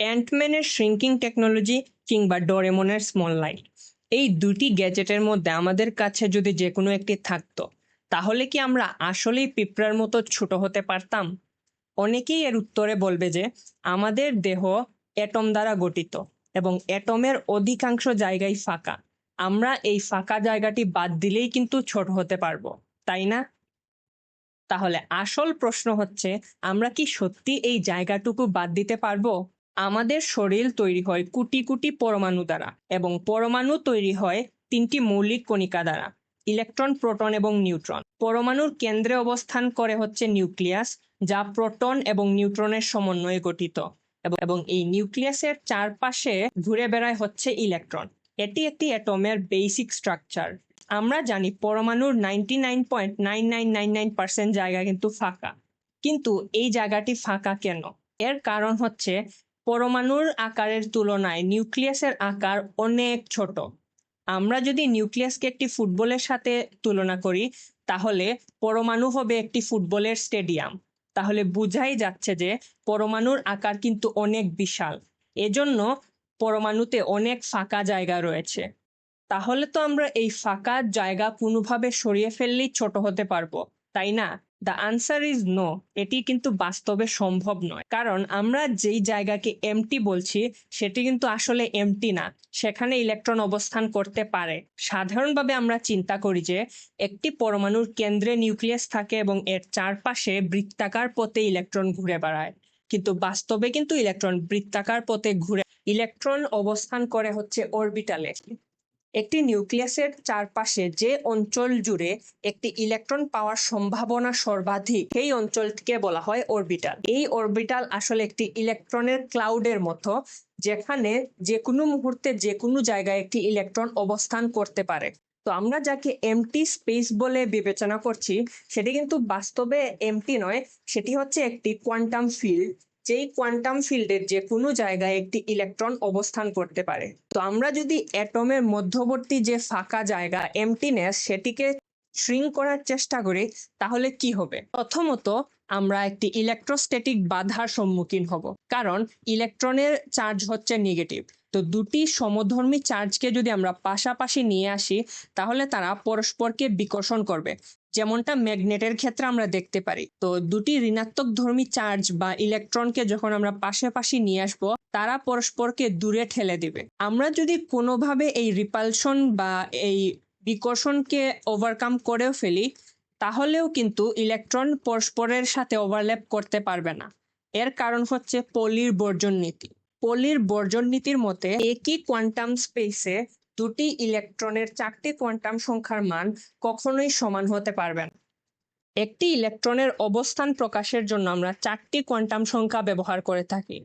অ্যান্টম্যানের shrinking technology কিংবা ডোরেমনের small light এই দুটি গ্যাজেটের মধ্যে আমাদের কাছে যদি যে কোনো একটি থাকতো, তাহলে কি আমরা আসলেই পিঁপড়ার মতো ছোট হতে পারতাম? অনেকেই এর উত্তরে বলবে যে, আমাদের দেহ অ্যাটম দ্বারা গঠিত এবং অ্যাটমের অধিকাংশ জায়গায় ফাঁকা। আমরা এই ফাঁকা জায়গাটি বাদ দিলেই কিন্তু ছোট হতে পারব, তাই না? তাহলে আসল প্রশ্ন হচ্ছে, আমরা কি সত্যি এই জায়গাটুকু বাদ দিতে পারব? আমাদের শরীর তৈরি হয় কোটি কোটি পরমাণু দ্বারা এবং পরমাণু তৈরি হয় তিনটি মৌলিক কণিকা দ্বারা, ইলেকট্রন, প্রোটন এবং নিউট্রন। পরমাণুর কেন্দ্রে অবস্থান করে হচ্ছে নিউক্লিয়াস, যা প্রোটন এবং নিউট্রনের সমন্বয়ে গঠিত এবং এই নিউক্লিয়াসের চারপাশে ঘুরে বেড়ায় হচ্ছে ইলেকট্রন। এটি একটি অ্যাটমের বেসিক স্ট্রাকচার। আমরা জানি পরমাণুর ninety nine point nine nine nine nine percent জায়গা কিন্তু ফাঁকা। কিন্তু এই জায়গাটি ফাঁকা কেন? এর কারণ হচ্ছে পরমাণুর আকারের তুলনায় নিউক্লিয়াসের আকার অনেক ছোট। আমরা যদি নিউক্লিয়াসকে একটি ফুটবলের সাথে তুলনা করি, তাহলে পরমাণু হবে একটি ফুটবলের স্টেডিয়াম। তাহলে বোঝাই যাচ্ছে যে পরমাণুর আকার কিন্তু অনেক বিশাল। এজন্য পরমাণুতে অনেক ফাঁকা জায়গা রয়েছে। তাহলে তো আমরা এই ফাঁকা জায়গা কোনোভাবে সরিয়ে ফেললেই ছোট হতে পারব, তাই না? দ্য আনসার ইজ নো এটি কিন্তু বাস্তবে সম্ভব নয়। কারণ আমরা যেই জায়গাকে এমটি বলছি, সেটি কিন্তু আসলে এমটি না। সেখানে ইলেকট্রন অবস্থান করতে পারে। সাধারণভাবে আমরা চিন্তা করি যে, একটি পরমাণুর কেন্দ্রে নিউক্লিয়াস থাকে এবং এর চারপাশে বৃত্তাকার পথে ইলেকট্রন ঘুরে বেড়ায়। কিন্তু বাস্তবে কিন্তু ইলেকট্রন বৃত্তাকার পথে ঘুরে ইলেকট্রন অবস্থান করে হচ্ছে অরবিটালে একটি নিউক্লিয়াসের চারপাশে যে অঞ্চল জুড়ে একটি ইলেকট্রন পাওয়ার সম্ভাবনা সর্বাধিক, সেই অঞ্চলটিকে বলা হয় অরবিটাল। এই অরবিটাল আসলে একটি ইলেকট্রনের ক্লাউডের মতো, যেখানে যে কোনো মুহূর্তে যে কোনো জায়গায় একটি ইলেকট্রন অবস্থান করতে পারে। তো আমরা যাকে এমটি স্পেস বলে বিবেচনা করছি, সেটি কিন্তু বাস্তবে এমটি নয়, সেটি হচ্ছে একটি কোয়ান্টাম ফিল্ড। যেই কোয়ান্টাম ফিল্ডের যে কোনো জায়গায় একটি ইলেকট্রন অবস্থান করতে পারে। তো আমরা যদি অ্যাটমের মধ্যবর্তী যে ফাঁকা জায়গা এমটিনেস সেটিকে শ্রিং করার চেষ্টা করি, তাহলে কি হবে? প্রথমত আমরা একটি ইলেকট্রোস্ট্যাটিক বাধার সম্মুখীন হব। কারণ ইলেকট্রনের চার্জ হচ্ছে নেগেটিভ তো দুটি সমধর্মী চার্জকে যদি আমরা পাশাপাশি নিয়ে আসি, তাহলে তারা পরস্পরকে বিকর্ষণ করবে। যেমনটা ম্যাগনেটের ক্ষেত্রে আমরা দেখতে পারি। তো দুটি ঋণাত্মক ধর্মী চার্জ বা ইলেকট্রনকে যখন আমরা পাশাপাশি নিয়ে আসব, তারা পরস্পরকে দূরে ঠেলে দিবে। আমরা যদি কোনোভাবে এই রিপালশন বা এই বিকর্ষণকে ওভারকাম করেও ফেলি, তাহলেও কিন্তু ইলেকট্রন পরস্পরের সাথে ওভারল্যাপ করতে পারবে না। এর কারণ হচ্ছে পলির বর্জন নীতি। পলির বর্জন নীতির মতে, একই কোয়ান্টাম স্পেসে দুটি ইলেকট্রনের চারটি কোয়ান্টাম সংখ্যার মান কখনোই সমান হতে পারবে না। একটি ইলেকট্রনের অবস্থান প্রকাশের জন্য আমরা চারটি কোয়ান্টাম সংখ্যা ব্যবহার করে থাকি।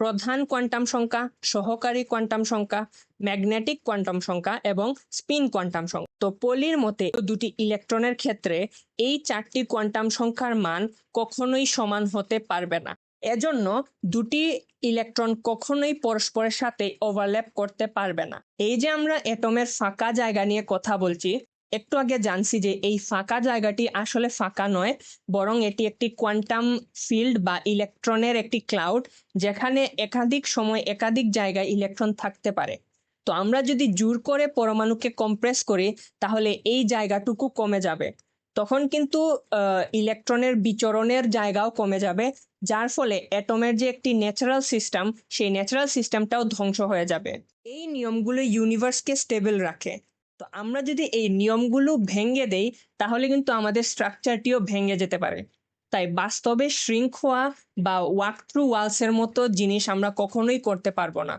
প্রধান কোয়ান্টাম সংখ্যা, সহকারী কোয়ান্টাম সংখ্যা, ম্যাগনেটিক কোয়ান্টাম সংখ্যা এবং স্পিন কোয়ান্টাম সংখ্যা। তো পলির মতে, দুটি ইলেকট্রনের ক্ষেত্রে এই চারটি কোয়ান্টাম সংখ্যার মান কখনোই সমান হতে পারবে না। এজন্য দুটি ইলেকট্রন কখনোই পরস্পরের সাথে ওভারল্যাপ করতে পারবে না। এই যে আমরা এটমের ফাঁকা জায়গা নিয়ে কথা বলছি, একটু আগে জানছি যে এই ফাঁকা জায়গাটি আসলে ফাঁকা নয়, বরং এটি একটি কোয়ান্টাম ফিল্ড বা ইলেকট্রনের একটি ক্লাউড, যেখানে একাধিক সময় একাধিক জায়গায় ইলেকট্রন থাকতে পারে। তো আমরা যদি জোর করে পরমাণুকে কম্প্রেস করি, তাহলে এই জায়গাটুকু কমে যাবে। তখন কিন্তু ইলেকট্রনের বিচরণের জায়গাও কমে যাবে, যার ফলে অ্যাটমের যে একটি ন্যাচারাল সিস্টেম সেই ন্যাচারাল সিস্টেমটাও ধ্বংস হয়ে যাবে। এই নিয়মগুলো ইউনিভার্সকে স্টেবল রাখে। তো আমরা যদি এই নিয়মগুলো ভেঙে দেই, তাহলে কিন্তু আমাদের স্ট্রাকচারটিও ভেঙে যেতে পারে। তাই বাস্তবে হওয়া বা ওয়াক থ্রু ওয়ালসের মতো জিনিস আমরা কখনোই করতে পারব না।